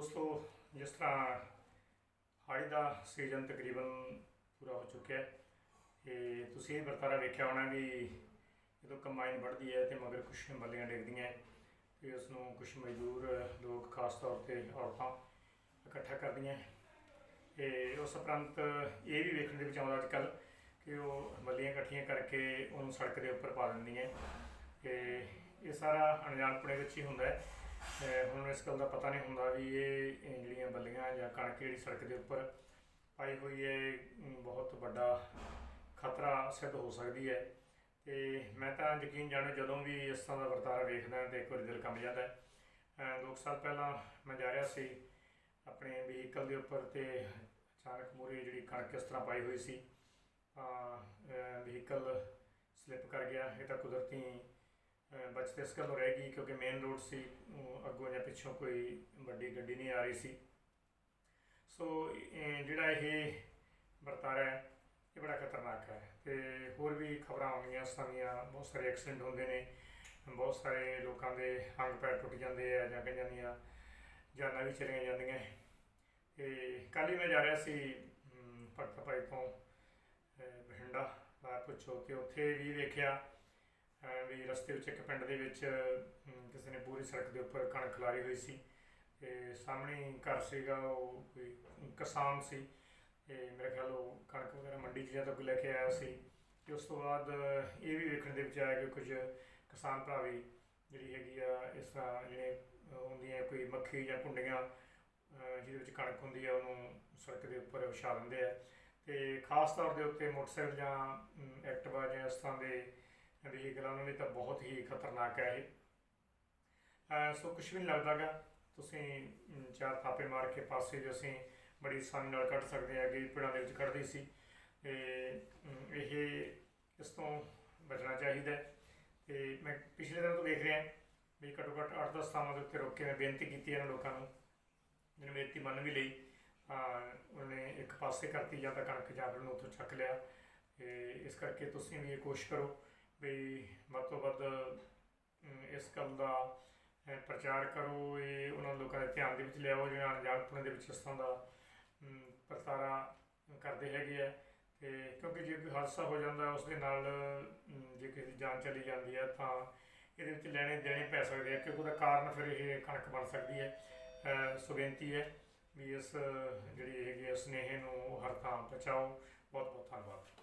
ਦੋਸਤੋ, ਜਿਸ ਤਰ੍ਹਾਂ ਹਾੜੀ ਦਾ ਸੀਜ਼ਨ ਤਕਰੀਬਨ ਪੂਰਾ ਹੋ ਚੁੱਕਿਆ ਹੈ, ਤੇ ਤੁਸੀਂ ਇਹ ਵਰਤਾਰਾ ਵੇਖਿਆ ਹੋਣਾ ਵੀ ਜਦੋਂ ਕੰਬਾਈਨ ਵੱਢਦੀ ਹੈ ਤੇ ਮਗਰ ਕੁਝ ਮੱਲੀਆਂ ਡਿੱਗਦੀਆਂ ਹੈ, ਤੇ ਉਸ ਨੂੰ ਕੁਝ ਮਜ਼ਦੂਰ ਲੋਕ ਖਾਸ ਤੌਰ ਤੇ ਔਰਤਾਂ ਇਕੱਠਾ ਕਰਦੀਆਂ ਹੈ। ਤੇ ਉਸ ਉਪਰੰਤ ਇਹ ਵੀ ਵੇਖਣ ਦੇ ਵਿੱਚ ਆਉਂਦਾ ਅੱਜ ਕੱਲ ਕਿ ਉਹ ਮੱਲੀਆਂ ਇਕੱਠੀਆਂ ਕਰਕੇ ਉਹਨੂੰ ਸੜਕ ਦੇ ਉੱਪਰ ਪਾ ਦਿੰਦੀਆਂ ਹੈ, ਤੇ ਇਹ ਸਾਰਾ ਅਣਜਾਣਪੁਣੇ ਵਿੱਚ ਹੀ ਹੁੰਦਾ ਹੈ। ਹੁਣ ਇਸ ਗੱਲ ਦਾ ਪਤਾ ਨਹੀਂ ਹੁੰਦਾ ਵੀ ਇਹ ਜਿਹੜੀਆਂ ਬੱਲੀਆਂ ਜਾਂ ਕਣਕ ਜਿਹੜੀ ਸੜਕ ਦੇ ਉੱਪਰ ਪਾਈ ਹੋਈ ਹੈ ਬਹੁਤ ਵੱਡਾ ਖਤਰਾ ਸਿੱਧ ਹੋ ਸਕਦੀ ਹੈ। ਤੇ ਮੈਂ ਤਾਂ ਯਕੀਨ ਜਾਣੋ ਜਦੋਂ ਵੀ ਇਸ ਤਰ੍ਹਾਂ ਦਾ ਵਰਤਾਰਾ ਵੇਖਦਾ ਤੇ ਇੱਕ ਵਾਰੀ ਦਿਲ ਕੰਬ ਜਾਂਦਾ ਹੈ। ਦੋ ਕੁ ਸਾਲ ਪਹਿਲਾਂ ਮੈਂ ਜਾ ਰਿਹਾ ਸੀ ਆਪਣੇ ਵਹੀਕਲ ਦੇ ਉੱਪਰ ਤੇ ਅਚਾਨਕ ਮੂਹਰੇ ਜਿਹੜੀ ਕਣਕ ਇਸ ਤਰ੍ਹਾਂ ਪਾਈ ਹੋਈ ਸੀ, ਤਾਂ ਵਹੀਕਲ ਸਲਿੱਪ ਕਰ ਗਿਆ, ਇਹ ਤਾਂ ਕੁਦਰਤੀ ਅਹ ਬਚਤ ਇਸ ਗੱਲੋਂ ਰਹਿ ਗਈ ਕਿਉਂਕਿ ਮੇਨ ਰੋਡ ਸੀ ਉਹ ਅੱਗੋਂ ਜਾਂ ਪਿੱਛੋਂ ਕੋਈ ਵੱਡੀ ਗੱਡੀ ਨਹੀਂ ਆ ਰਹੀ ਸੀ। ਸੋ ਜਿਹੜਾ ਇਹ ਵਰਤਾਰਾ ਹੈ ਇਹ ਬੜਾ ਖਤਰਨਾਕ ਹੈ ਤੇ ਹੋਰ ਵੀ ਖਬਰਾਂ ਆਉਂਦੀਆਂ ਸਾਰੀਆਂ ਬਹੁਤ ਸਾਰੇ ਐਕਸੀਡੈਂਟ ਹੁੰਦੇ ਨੇ ਬਹੁਤ ਸਾਰੇ ਲੋਕਾਂ ਦੇ ਹੰਗ ਪੈਰ ਟੁੱਟ ਜਾਂਦੇ ਆ ਜਾਂ ਕਈਆਂ ਜਾਂਦੀਆਂ ਜਾਨਾਂ ਵੀ ਚਲੀਆਂ ਜਾਂਦੀਆਂ ਤੇ ਕੱਲ੍ਹ ਹੀ ਮੈਂ ਜਾ ਰਿਹਾ ਸੀ ਅਮ, ਭਗਤ ਭਾਈ ਤੋਂ ਅਹ, ਬਠਿੰਡਾ ਬਾਹਰ ਪੁੱਛੋ ਤੇ ਉੱਥੇ ਵੀ ਵੇਖਿਆ। ਵੀ ਰਸਤੇ ਵਿੱਚ ਇੱਕ ਪਿੰਡ ਦੇ ਵਿੱਚ ਕਿਸੇ ਨੇ ਪੂਰੀ ਸੜਕ ਦੇ ਉੱਪਰ ਕਣਕ ਲਾਰੀ ਹੋਈ ਸੀ ਤੇ ਸਾਹਮਣੇ ਘਰ ਸੀਗਾ ਉਹ ਕੋਈ ਕਿਸਾਨ ਸੀ ਤੇ ਮੇਰੇ ਖਿਆਲ ਉਹ ਕਣਕ ਵਗੈਰਾ ਮੰਡੀ 'ਚ ਜਦੋਂ ਕੋਈ ਲੈ ਕੇ ਆਇਆ ਸੀ ਤੇ ਉਸ ਤੋਂ ਬਾਅਦ ਇਹ ਵੀ ਵੇਖਣ ਦੇ ਵਿੱਚ ਆਇਆ ਕਿ ਕੁਝ ਕਿਸਾਨ ਭਰਾ ਵੀ ਜਿਹੜੀ ਹੈਗੀ ਆ ਇਸ ਤਰ੍ਹਾਂ ਜਿਹੜੇ ਅਹ, ਹੁੰਦੀਆਂ ਕੋਈ ਮੱਖੀ ਜਾਂ ਕੁੰਡੀਆਂ ਜਿਹਦੇ ਵਿੱਚ ਕਣਕ ਹੁੰਦੀ ਆ ਉਹਨੂੰ ਸੜਕ ਦੇ ਉੱਪਰ ਵਿਛਾ ਦਿੰਦੇ ਆ ਤੇ ਖਾਸ ਤੌਰ ਦੇ ਉੱਤੇ ਮੋਟਰਸਾਈਕਲ ਜਾਂ ਅਮ, ਐਕਟਿਵਾ ਜਾਂ ਇਸ ਤਰ੍ਹਾਂ ਦੇ ਵਹੀਕਲਾਂ ਉਹਨਾਂ ਲਈ ਤਾਂ ਬਹੁਤ ਹੀ ਖਤਰਨਾਕ ਹੈ ਇਹ। ਸੋ ਕੁਝ ਵੀ ਨਹੀਂ ਲੱਗਦਾਗਾ। ਤੁਸੀਂ ਚਾਰ ਥਾਪੇ ਮਾਰ ਕੇ ਪਾਸੇ ਜੋ ਅਸੀਂ ਬੜੀ ਆਸਾਨੀ ਨਾਲ ਕੱਢ ਸਕਦੇ ਹਾਂ ਕਿ ਪਿੰਡਾਂ ਦੇ ਵਿੱਚ ਕੱਢਦੀ ਸੀ। ਤੇ ਇਹ ਇਸ ਤੋਂ ਬਚਣਾ ਚਾਹੀਦਾ ਹੈ। ਤੇ ਮੈਂ ਪਿਛਲੇ ਦਿਨ ਤੋਂ ਦੇਖ ਰਿਹਾ ਵੀ ਘੱਟੋ ਘੱਟ 8-10 ਥਾਵਾਂ ਦੇ ਉੱਤੇ ਰੋਕ ਕੇ ਮੈਂ ਬੇਨਤੀ ਕੀਤੀ ਇਹਨਾਂ ਲੋਕਾਂ ਨੂੰ। ਜਿਹਨੇ ਬੇਨਤੀ ਮੰਨ ਵੀ ਲਈ ਉਹਨੇ ਇੱਕ ਪਾਸੇ ਕਰਤੀ ਜਾਂ ਤਾਂ ਕਣਕ ਜਾਂ ਫਿਰ ਉਹਨੂੰ ਉੱਥੋਂ ਚੱਕ ਲਿਆ। ਤੇ ਇਸ ਕਰਕੇ ਤੁਸੀਂ ਵੀ ਇਹ ਕੋਸ਼ਿਸ਼ ਕਰੋ ਵੀ ਵੱਧ ਤੋਂ ਵੱਧ ਇਸ ਗੱਲ ਦਾ ਪ੍ਰਚਾਰ ਕਰੋ ਇਹ ਉਹਨਾਂ ਲੋਕਾਂ ਦੇ ਧਿਆਨ ਦੇ ਵਿੱਚ ਲਿਆਓ ਜਿਹੜੇ ਅਣਜਾਣਪੁਣੇ ਦੇ ਵਿੱਚ ਇਸ ਤਰ੍ਹਾਂ ਦਾ ਅਮ, ਕਰਦੇ ਹੈਗੇ ਆ। ਤੇ ਕਿਉਂਕਿ ਜੇ ਕੋਈ ਹਾਦਸਾ ਹੋ ਜਾਂਦਾ ਉਸ ਦੇ ਨਾਲ ਜੇ ਕਿਸੇ ਦੀ ਜਾਨ ਚਲੀ ਜਾਂਦੀ ਹੈ ਤਾਂ ਇਹਦੇ ਵਿੱਚ ਲੈਣੇ ਦੇਣੇ ਪੈ ਸਕਦੇ ਆ ਕਿਉਂਕਿ ਉਹਦਾ ਕਾਰਨ ਫਿਰ ਇਹ ਕਣਕ ਬਣ ਸਕਦੀ ਹੈ। ਸੋ ਬੇਨਤੀ ਹੈ ਵੀ ਇਸ ਜਿਹੜੀ ਹੈਗੀ ਹੈ ਸਨੇਹ ਨੂੰ ਹਰ ਥਾਂ ਪਹੁੰਚਾਓ। ਬਹੁਤ ਬਹੁਤ ਧੰਨਵਾਦ।